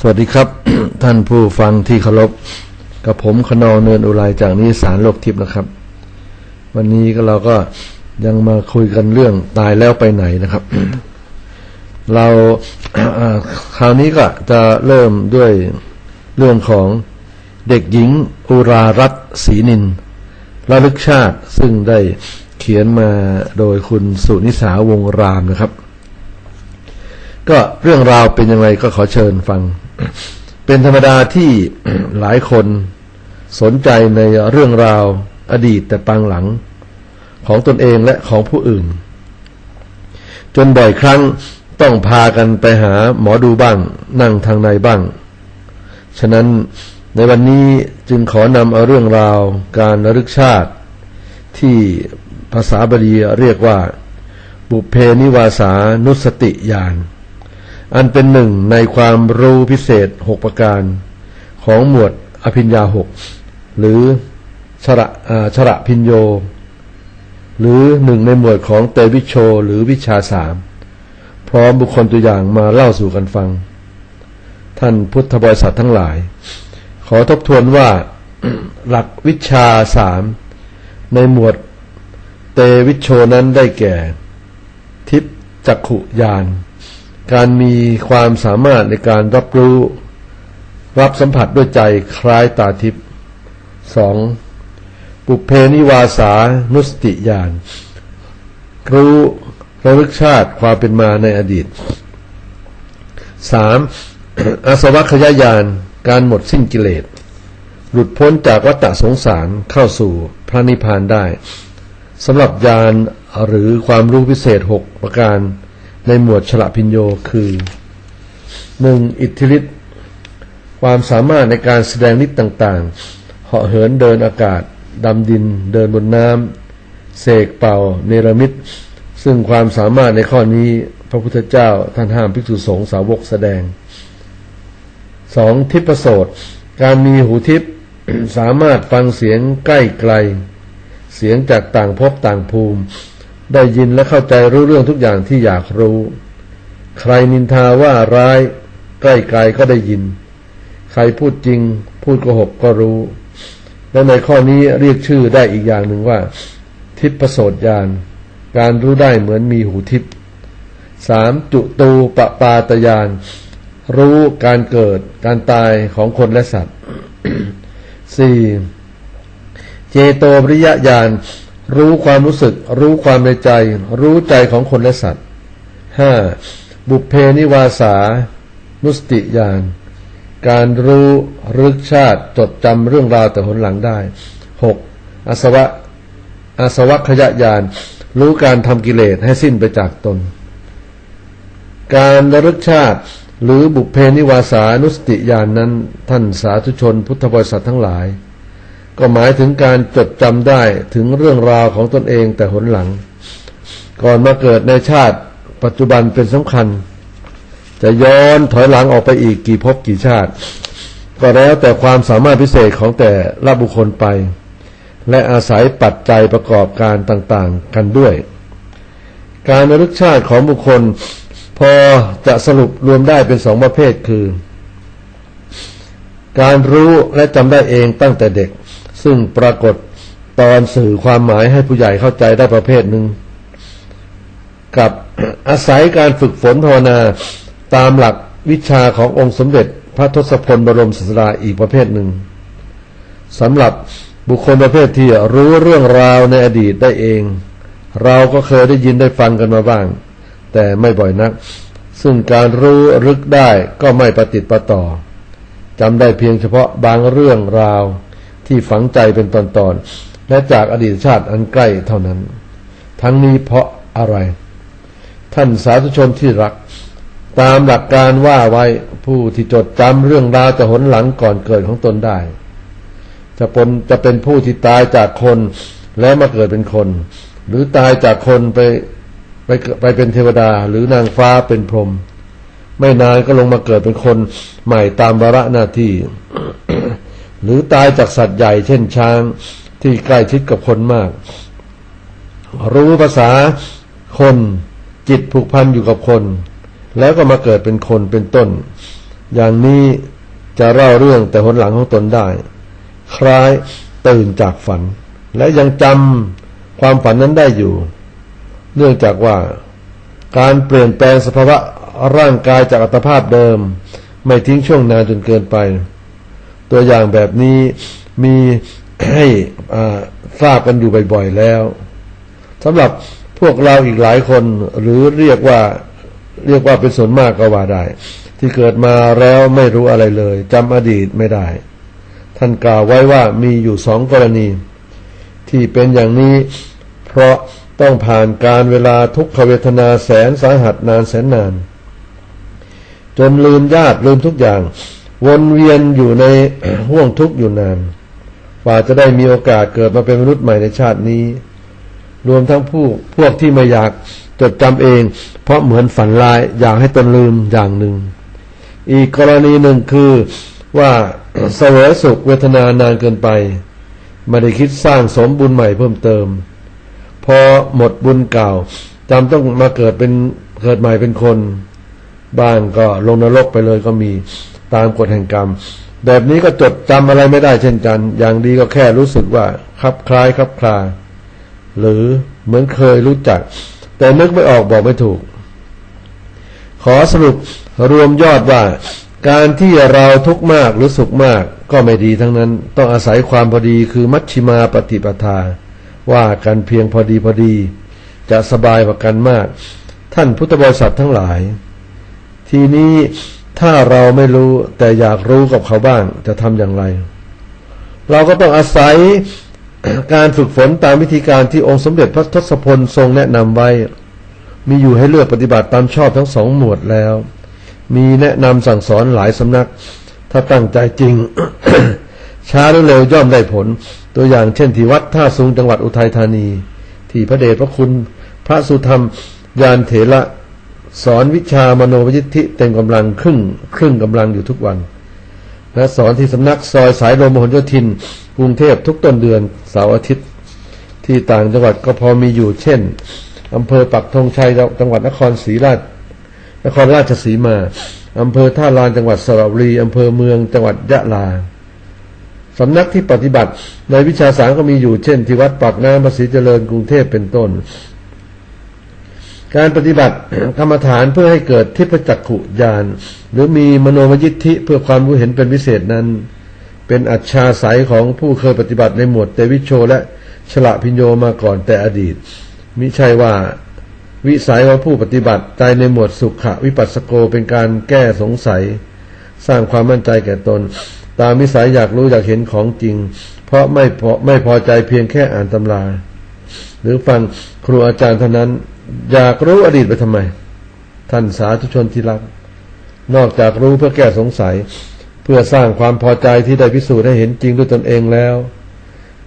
สวัสดีครับ ท่านผู้ฟังที่เคารพกับผมขนองเนินอุไรจากนิสารโลกทิพย์นะครับ วันนี้ก็เราก็ยังมาคุยกันเรื่องตายแล้วไปไหนนะครับ เราคราวนี้ก็จะเริ่มด้วยเรื่องของเด็กหญิงอุรารัตศรีนินระลึกชาติซึ่งได้เขียนมาโดยคุณสุนิสาวงรามนะครับ ก็เรื่องราวเป็นยังไงก็ขอเชิญฟัง เป็นธรรมดาที่หลายคนสนใจในเรื่องราวอดีตแต่ปางหลังของตนเองและของผู้อื่น จนบ่อยครั้งต้องพากันไปหาหมอดูบ้าง นั่งทางในบ้าง ฉะนั้นในวันนี้จึงขอนำเอาเรื่องราวการระลึกชาติ ที่ภาษาบาลีเรียกว่า บุเพนิวาสานุสติญาณ อันเป็นหนึ่งในความรู้พิเศษหกประการ ของหมวดอภิญญาหกหรือชระชระพิญโย หรือหนึ่งในหมวดของเตวิโช หรือวิชาสามพร้อมบุคคลตัวอย่างมาเล่าสู่กันฟัง ท่านพุทธบริษัททั้งหลาย ขอทบทวนว่าหลักวิชาสามในหมวดเตวิโชนั้นได้แก่ ทิพจักขุญาณ การมีความสามารถในการรับรู้ รับสัมผัสด้วยใจคล้ายตาทิพย์สองปุเพนิวาสานุสติญาณรู้ระลึกชาติความเป็นมาในอดีตสามอาสวัคยญาณการหมดสิ้นกิเลส หลุดพ้นจากวัฏสงสารเข้าสู่พระนิพพานได้สำหรับญาณหรือความรู้พิเศษหกประการ ในหมวดฉละพิญโยคือหนึ่งอิทธิฤทธิ์ความสามารถในการแสดงฤทธิ์ต่างๆ เหาะเหินเดินอากาศ ดำดิน เดินบนน้ำเสกเป่า เนรมิต ซึ่งความสามารถในข้อนี้พระพุทธเจ้าท่านห้ามภิกษุสงฆ์สาวกแสดงสองทิพประโสดการมีหูทิพสามารถฟังเสียงใกล้ไกล เสียงจากต่างภพต่างภูมิ ได้ยินและเข้าใจรู้เรื่องทุกอย่างที่อยากรู้ ใครนินทาว่าร้าย ใกล้ไกลก็ได้ยิน ใครพูดจริง พูดโกหกก็รู้ และในข้อนี้เรียกชื่อได้อีกอย่างหนึ่งว่า ทิพประโสดญาณการรู้ได้เหมือนมีหูทิพสามจุตูปปาตยานรู้การเกิดการตายของคนและสัตว์สี่เจโตปริยญาณ รู้ความรู้สึก รู้ความในใจ รู้ใจของคนและสัตว์ห้าบุพเพนิวาสา นุสติญาณการรู้รึกชาติจดจำเรื่องราวแต่หนหลังได้หกอาสวะอาสวัคยญาณรู้การทำกิเลสให้สิ้นไปจากตน การระลึกชาติหรือบุพเพนิวาสานุสติญาณนนั้นท่านสาธุชนพุทธบริษัททั้งหลาย ก็หมายถึงการจดจำได้ถึงเรื่องราวของตนเองแต่หนหลัง ก่อนมาเกิดในชาติปัจจุบันเป็นสำคัญ จะย้อนถอยหลังออกไปอีกกี่ภพกี่ชาติ ก็แล้วแต่ความสามารถพิเศษของแต่ละบุคคลไป และอาศัยปัจจัยประกอบการต่างๆ กันด้วย การระลึกชาติของบุคคล พอจะสรุปรวมได้เป็นสองประเภทคือ การรู้และจำได้เองตั้งแต่เด็ก ซึ่งปรากฏตอนสื่อความหมายให้ผู้ใหญ่เข้าใจได้ประเภทหนึ่ง กับอาศัยการฝึกฝนภาวนาตามหลักวิชาขององค์สมเด็จพระทศพลบรมศาสดาอีกประเภทหนึ่งสำหรับบุคคลประเภทที่รู้เรื่องราวในอดีตได้เอง เราก็เคยได้ยินได้ฟังกันมาบ้าง แต่ไม่บ่อยนัก ซึ่งการรู้รึกได้ก็ไม่ประติดประต่อจำได้เพียงเฉพาะบางเรื่องราว ที่ฝังใจเป็นตอนๆ และจากอดีตชาติอันใกล้เท่านั้น ทั้งนี้เพราะอะไร ท่านสาธุชนที่รัก ตามหลักการว่าไว้ผู้ที่จดจำเรื่องราวจะหนหลังก่อนเกิดของตนได้ จะปนจะเป็นผู้ที่ตายจากคนแล้วมาเกิดเป็นคน หรือตายจากคนไปไปไปเป็นเทวดาหรือนางฟ้าเป็นพรหมไม่นานก็ลงมาเกิดเป็นคนใหม่ตามวาระหน้าที่ หรือตายจากสัตว์ใหญ่เช่นช้างที่ใกล้ชิดกับคนมาก รู้ภาษาคนจิตผูกพันอยู่กับคน แล้วก็มาเกิดเป็นคนเป็นต้น อย่างนี้จะเล่าเรื่องแต่หนหลังของตนได้ คล้ายตื่นจากฝัน และยังจำความฝันนั้นได้อยู่ เนื่องจากว่า การเปลี่ยนแปลงสภาวะร่างกายจากอัตภาพเดิม ไม่ทิ้งช่วงนานจนเกินไป ตัวอย่างแบบนี้มีให้ทราบกันอยู่บ่อยๆแล้วสำหรับพวกเราอีกหลายคนหรือเรียกว่าเรียกว่าเป็นส่วนมากก็ว่าได้ ที่เกิดมาแล้วไม่รู้อะไรเลยจำอดีตไม่ได้ ท่านกล่าวไว้ว่ามีอยู่สองกรณี ที่เป็นอย่างนี้ เพราะต้องผ่านการเวลาทุกขเวทนาแสนสาหัสนานแสนนาน จนลืมญาติลืมทุกอย่าง วนเวียนอยู่ในห่วงทุกข์อยู่นานกว่าจะได้มีโอกาสเกิดมาเป็นมนุษย์ใหม่ในชาตินี้ รวมทั้งผู้พวกที่ไม่อยากจดจำเอง เพราะเหมือนฝันลายอยากให้ตนลืมอย่างหนึ่ง อีกกรณีหนึ่งคือว่าเสวยสุขเวทนานานเกินไปไม่ได้คิดสร้างสมบุญใหม่เพิ่มเติม พอหมดบุญเก่าจำต้องมาเกิดเป็นเกิดใหม่เป็นคน บ้างก็ลงนรกไปเลยก็มี ตามกฎแห่งกรรม แบบนี้ก็จดจำอะไรไม่ได้เช่นกัน อย่างดีก็แค่รู้สึกว่าคับคล้ายคับคลา หรือเหมือนเคยรู้จัก แต่นึกไม่ออกบอกไม่ถูก ขอสรุปรวมยอดว่า การที่เราทุกข์มากหรือสุขมากก็ไม่ดีทั้งนั้น ต้องอาศัยความพอดีคือมัชชิมาปฏิปทา ว่ากันเพียงพอดีพอดี จะสบายกว่ากันมาก ท่านพุทธบริษัททั้งหลาย ทีนี้ ถ้าเราไม่รู้แต่อยากรู้กับเขาบ้างจะทำอย่างไร เราก็ต้องอาศัยการฝึกฝนตามวิธีการที่องค์สมเด็จพระทศพลทรงแนะนำไว้ มีอยู่ให้เลือกปฏิบัติตามชอบทั้งสองหมวดแล้ว มีแนะนำสั่งสอนหลายสำนัก ถ้าตั้งใจจริง ช้าหรือเร็วย่อมได้ผล ตัวอย่างเช่นที่วัดท่าสูงจังหวัดอุทัยธานี ที่พระเดชพระคุณพระสุธรรมยานเถระ สอนวิชามโนวิทธิเต็มกำลังครึ่งครึ่งกำลังอยู่ทุกวันและสอนที่สำนักซอยสายลมมหนโยธินกรุงเทพทุกต้นเดือนเสาร์อาทิตย์ ที่ต่างจังหวัดก็พอมีอยู่ เช่นอำเภอปักธงชัยจังหวัดนครศรีราชนครราชสีมาอำเภอท่าลานจังหวัดสระบุรีอำเภอเมืองจังหวัดยะลาสำนักที่ปฏิบัติในวิชาสารก็มีอยู่เช่น ที่วัดปากน้ำภาษีเจริญกรุงเทพเป็นต้น การปฏิบัติกรรมฐานเพื่อให้เกิดทิพจักขุญาณหรือมีมโนมยิทธิเพื่อความรู้เห็นเป็นพิเศษนั้น เป็นอัจฉาสายของผู้เคยปฏิบัติในหมวดเตวิโชและฉละพิญโยมาก่อนแต่อดีต มิใช่ว่าวิสัยของผู้ปฏิบัติใจในหมวดสุขวิปัสสโกเป็นการแก้สงสัย สร้างความมั่นใจแก่ตน ตามวิสัยอยากรู้อยากเห็นของจริง เพราะไม่พอไม่พอใจเพียงแค่อ่านตำรา หรือฟังครูอาจารย์เท่านั้น อยากรู้อดีตไปทำไม ท่านสาธุชนที่รัก นอกจากรู้เพื่อแก้สงสัย เพื่อสร้างความพอใจที่ได้พิสูจน์ให้เห็นจริงด้วยตนเองแล้ว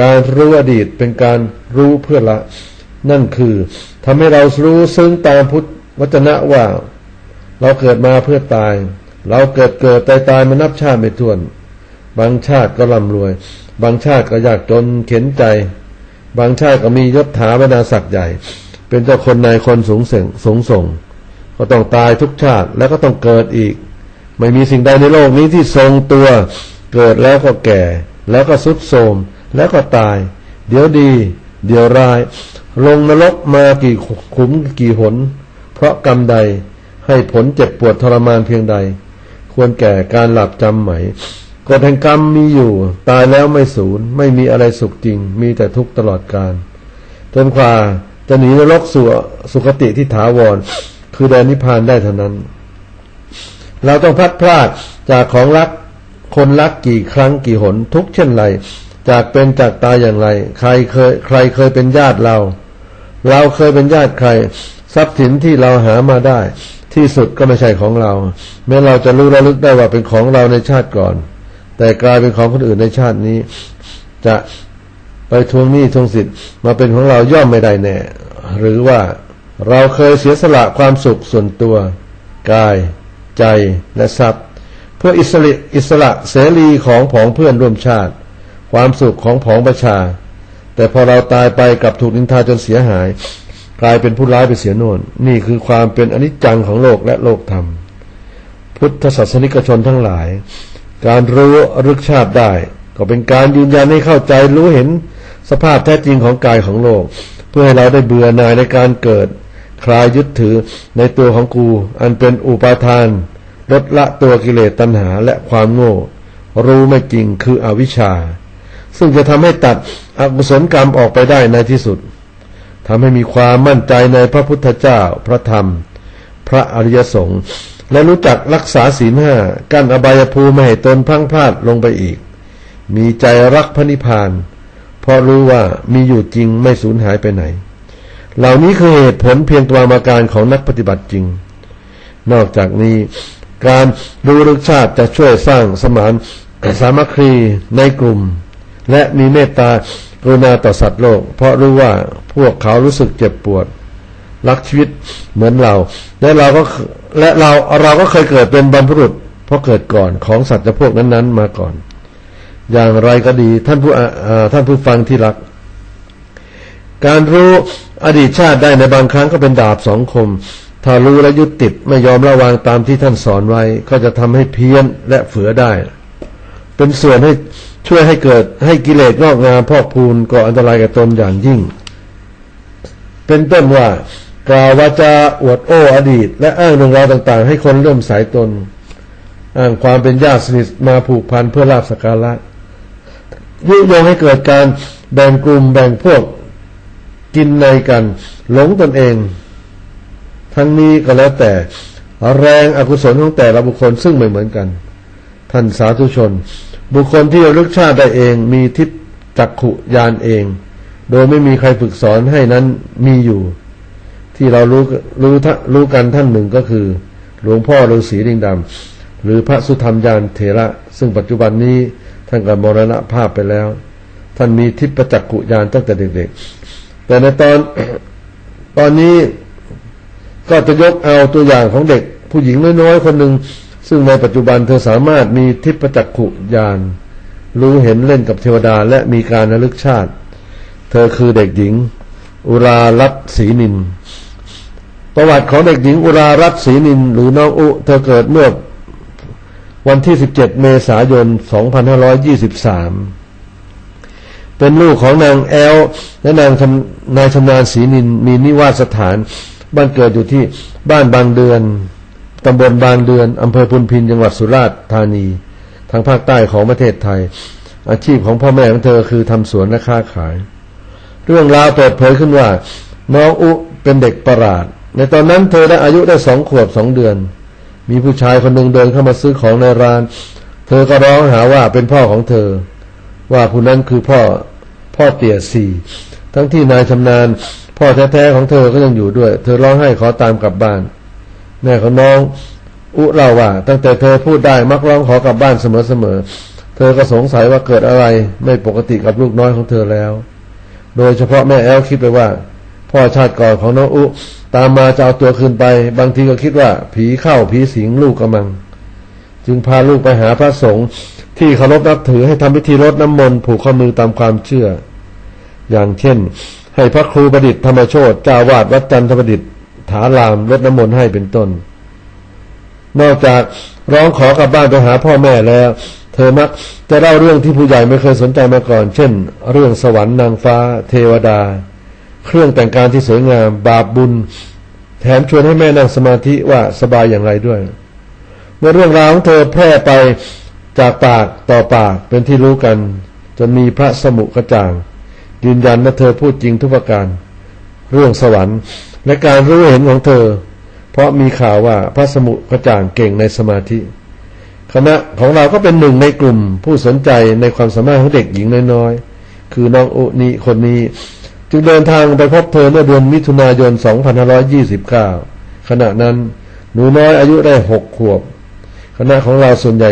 การรู้อดีตเป็นการรู้เพื่อละ นั่นคือทำให้เรารู้ซึ้งตามพุทธวจนะว่า เราเกิดมาเพื่อตาย เราเกิดเกิดตายตายมานับชาติไม่ถ้วน บางชาติก็ร่ำรวย บางชาติก็ยากจนเข็นใจ บางชาติก็มียศถาบรรดาศักดิ์ใหญ่ เป็นเจ้าคนนายคนสูงเส่งสูงส่ง ก็ต้องตายทุกชาติแล้วก็ต้องเกิดอีก ไม่มีสิ่งใดในโลกนี้ที่ทรงตัว เกิดแล้วก็แก่ แล้วก็สุดโทรมแล้วก็ตาย เดี๋ยวดี เดี๋ยวร้าย ลงนรกมากี่ขุมกี่หน เพราะกรรมใดให้ผลเจ็บปวดทรมานเพียงใด ควรแก่การหลับจำไหมกฎแห่งกรรมมีอยู่ ตายแล้วไม่สูญไม่มีอะไรสุขจริง มีแต่ทุกข์ตลอดกาลจนกว่า จะหนีนรกสู่สุคติที่ถาวร คือแดนนิพพานได้เท่านั้น เราต้องพัดพลาดจากของรักคนรักกี่ครั้งกี่หนทุกเช่นไร จากเป็นจากตายอย่างไร ใครเคยใครเคยเป็นญาติเรา เราเคยเป็นญาติใคร ทรัพย์สินที่เราหามาได้ ที่สุดก็ไม่ใช่ของเรา แม้เราจะรู้ระลึกได้ว่าเป็นของเราในชาติก่อน แต่กลายเป็นของคนอื่นในชาตินี้ จะ ไปทวงหนี้ทวงสิทธิ์มาเป็นของเราย่อมไม่ได้แน่ หรือว่าเราเคยเสียสละความสุขส่วนตัว กาย ใจและทรัพย์ เพื่ออิสระอิสระเสรีของผองเพื่อนร่วมชาติ ความสุขของผองประชา แต่พอเราตายไปกลับถูกนินทาจนเสียหาย กลายเป็นผู้ร้ายไปเสียโน่น นี่คือความเป็นอนิจจังของโลกและโลกธรรม พุทธศาสนิกชนทั้งหลาย การรู้รึกชาติได้ ก็เป็นการยืนยันให้เข้าใจรู้เห็น สภาพแท้จริงของกายของโลก เพื่อให้เราได้เบื่อหน่ายในการเกิด คลายยึดถือในตัวของกู อันเป็นอุปาทาน ลดละตัวกิเลสตัณหาและความโง่ รู้ไม่จริงคืออวิชชา ซึ่งจะทำให้ตัดอกุศลกรรมออกไปได้ในที่สุดทำให้มีความมั่นใจในพระพุทธเจ้า พระธรรม พระอริยสงฆ์และรู้จักรักษาศีลห้ากั้นอบายภูมิไม่ให้ตนพังพลาดลงไปอีก มีใจรักพระนิพพาน เพราะรู้ว่ามีอยู่จริงไม่สูญหายไปไหน เหล่านี้คือเหตุผลเพียงตัวมาการของนักปฏิบัติจริง นอกจากนี้การรู้รึกชาติจะช่วยสร้างสมานสามัคคีในกลุ่ม และมีเมตตากรุณาต่อสัตว์โลก เพราะรู้ว่าพวกเขารู้สึกเจ็บปวด รักชีวิตเหมือนเรา และเราก็และเราเราก็เคยเกิดเป็นบรรพบุรุษเพราะเกิดก่อนของสัตว์พวกนั้นๆ มาก่อน อย่างไรก็ดีท่านผู้ท่านผู้ฟังที่รัก การรู้อดีตชาติได้ในบางครั้งก็เป็นดาบสองคม ถ้ารู้และยึดติดไม่ยอมระวางตามที่ท่านสอนไว้ ก็จะทำให้เพี้ยนและเฝือได้ เป็นส่วนให้ช่วยให้เกิดให้กิเลสงอกงามพอกพูนก่ออันตรายแก่ตนอย่างยิ่ง เป็นต้นว่ากล่าววาจาอวดโอ้อดีต และอ้างเรื่องราวต่างๆ ให้คนเริ่มสายตน อ้างความเป็นญาติสนิทมาผูกพันเพื่อลาบสกการะ ยุยงให้เกิดการแบ่งกลุ่มแบ่งพวกกินในกัน หลงตนเอง ทั้งนี้ก็แล้วแต่แรงอกุศลของแต่ละบุคคลซึ่งไม่เหมือนกัน ท่านสาธุชน บุคคลที่ระลึกชาติได้เองมีทิพจักขุยานเอง โดยไม่มีใครฝึกสอนให้นั้นมีอยู่ ที่เรารู้รู้รู้กันท่านหนึ่งก็คือ หลวงพ่อฤาษีลิงดำหรือพระสุธรรมยานเถระ ซึ่งปัจจุบันนี้ ท่านก็มรณภาพไปแล้ว ท่านมีทิพจักขุยานตั้งแต่เด็กๆ แต่ในตอนตอนนี้ก็จะยกเอาตัวอย่างของเด็ก ผู้หญิงน้อยๆคนหนึ่งซึ่งในปัจจุบันเธอสามารถมีทิพจักขุยานรู้เห็นเล่นกับเทวดาและมีการระลึกชาติ เธอคือเด็กหญิง อุรารัตศรีนิน ประวัติของเด็กหญิงอุรารัตศรีนิน หรือน้องอุ เธอเกิดเมื่อ วันที่ 17 เมษายน 2523 เป็นลูกของนางแอล และนางนายชำนาญศรีนินมีนิวาสสถาน บ้านเกิดอยู่ที่บ้านบางเดือน ตำบลบางเดือน อำเภอพุนพิน จังหวัดสุราษฎร์ธานี ทางภาคใต้ของประเทศไทย อาชีพของพ่อแม่ของเธอคือทำสวนและค้าขาย เรื่องราวเปิดเผยขึ้นว่า น้องอุเป็นเด็กประหลาด ในตอนนั้นเธอได้อายุได้สองขวบสองเดือน มีผู้ชายคนหนึ่งเดินเข้ามาซื้อของในร้าน เธอก็ร้องหาว่าเป็นพ่อของเธอ ว่าผู้นั้นคือพ่อพ่อเตี่ยสี่ทั้งที่นายชำนาญ พ่อแท้ๆของเธอก็ยังอยู่ด้วย เธอร้องไห้ขอตามกลับบ้าน แม่ของน้องอุเล่าว่า ตั้งแต่เธอพูดได้มักร้องขอกลับบ้านเสมอๆ เธอก็สงสัยว่าเกิดอะไรไม่ปกติกับลูกน้อยของเธอแล้ว โดยเฉพาะแม่แอลคิดไปว่า พ่อชาติก่อนของน้องอุ ตามมาจะเอาตัวคืนไป บางทีก็คิดว่า ผีเข้าผีสิงลูกกำมัง จึงพาลูกไปหาพระสงฆ์ที่เคารพนับถือให้ทำพิธีรดน้ำมนต์ผูกข้อมือตามความเชื่อ อย่างเช่น ให้พระครูประดิษฐ์ธรรมโชตเจ้าวาดวัดจันทประดิษฐ์ถารามรดน้ำมนต์ให้เป็นต้น นอกจากร้องขอกลับบ้านไปหาพ่อแม่แล้ว เธอมักจะเล่าเรื่องที่ผู้ใหญ่ไม่เคยสนใจมาก่อน เช่น เรื่องสวรรค์นางฟ้า เทวดา เครื่องแต่งกายที่สวยงาม บาปบุญ แถมชวนให้แม่นั่งสมาธิว่าสบายอย่างไรด้วย เมื่อเรื่องราวของเธอแพร่ไปจากปากต่อปากเป็นที่รู้กัน จนมีพระสมุกระจ่าง ยืนยันว่าเธอพูดจริงทุกประการ เรื่องสวรรค์และการรู้เห็นของเธอ เพราะมีข่าวว่าพระสมุกระจ่างเก่งในสมาธิ คณะของเราก็เป็นหนึ่งในกลุ่มผู้สนใจในความสามารถของเด็กหญิงน้อยๆ คือน้องอุนีคนนี้ จึงเดินทางไปพบเธอเมื่อเดือนมิถุนายน 2529 ขณะนั้น หนูน้อยอายุได้หกขวบ คณะของเราส่วนใหญ่